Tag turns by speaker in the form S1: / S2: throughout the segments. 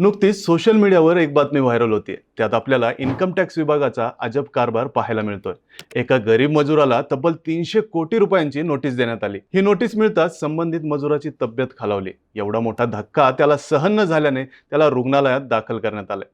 S1: नुकतीच सोशल मीडियावर एक बातमी व्हायरल होती त्यात आपल्याला इन्कम टॅक्स विभागाचा अजब कारभार पाहायला मिळतोय. एका गरीब मजुराला तब्बल तीनशे कोटी रुपयांची नोटीस देण्यात आली. ही नोटीस मिळताच संबंधित मजुराची तब्येत खालावली. एवढा मोठा धक्का त्याला सहन न झाल्याने त्याला रुग्णालयात दाखल करण्यात आले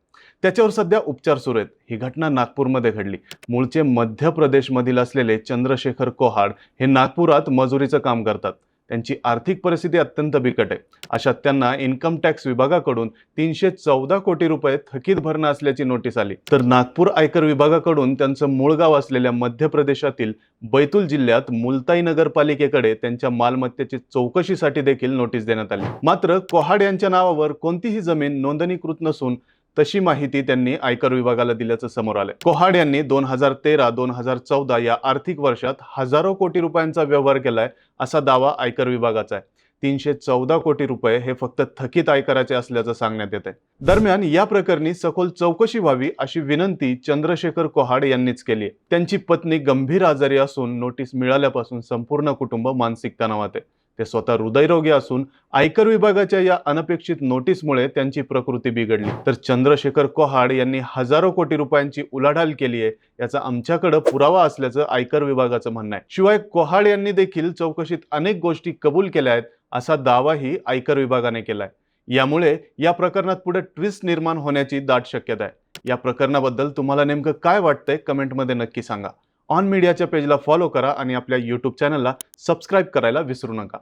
S1: त्याच्यावर सध्या उपचार सुरू आहेत. ही घटना नागपूरमध्ये घडली. मूळचे मध्य प्रदेशमधील असलेले चंद्रशेखर कोहाड हे नागपुरात मजुरीचं काम करतात. त्यांची आर्थिक परिस्थिती अत्यंत बिकट आहे. अशात त्यांना इन्कम टॅक्स विभागाकडून तीनशे चौदा कोटी रुपये थकीत भरणं असल्याची नोटीस आली. तर नागपूर आयकर विभागाकडून त्यांचं मूळ गाव असलेल्या मध्य प्रदेशातील बैतूल जिल्ह्यात मुलताई नगरपालिकेकडे त्यांच्या मालमत्तेची चौकशीसाठी देखील नोटीस देण्यात आली. मात्र कोहाड यांच्या नावावर कोणतीही जमीन नोंदणीकृत नसून तशी माहिती त्यांनी आयकर विभागाला दिल्याचं समोर आलं कोहाड यांनी दोन हजार तेरा दोन हजार चौदा या आर्थिक वर्षात हजारो कोटी रुपयांचा व्यवहार केलाय असा दावा आयकर विभागाचा आहे. तीनशे चौदा कोटी रुपये हे फक्त थकीत आयकराचे असल्याचं सांगण्यात येत आहे दरम्यान या प्रकरणी सखोल चौकशी व्हावी अशी विनंती चंद्रशेखर कोहाड यांनीच केली त्यांची पत्नी गंभीर आजारी असून नोटीस मिळाल्यापासून संपूर्ण कुटुंब मानसिक तणावात आहे. ते स्वतः हृदयरोगी असून आयकर विभागाच्या या अनपेक्षित नोटीसमुळे त्यांची प्रकृती बिघडली. तर चंद्रशेखर कोहाड यांनी हजारो कोटी रुपयांची उलाढाल केली आहे याचा आमच्याकडे पुरावा असल्याचं आयकर विभागाचं म्हणणं आहे. शिवाय कोहाड यांनी देखील चौकशीत अनेक गोष्टी कबूल केल्या आहेत असा दावाही आयकर विभागाने केलाय. यामुळे या प्रकरणात पुढे ट्विस्ट निर्माण होण्याची दाट शक्यता आहे. या प्रकरणाबद्दल तुम्हाला नेमकं काय वाटतंय कमेंटमध्ये नक्की सांगा. ऑन मीडियाच्या पेजला फॉलो करा आणि आपल्या यूट्यूब चॅनलला सबस्क्राईब करायला विसरू नका.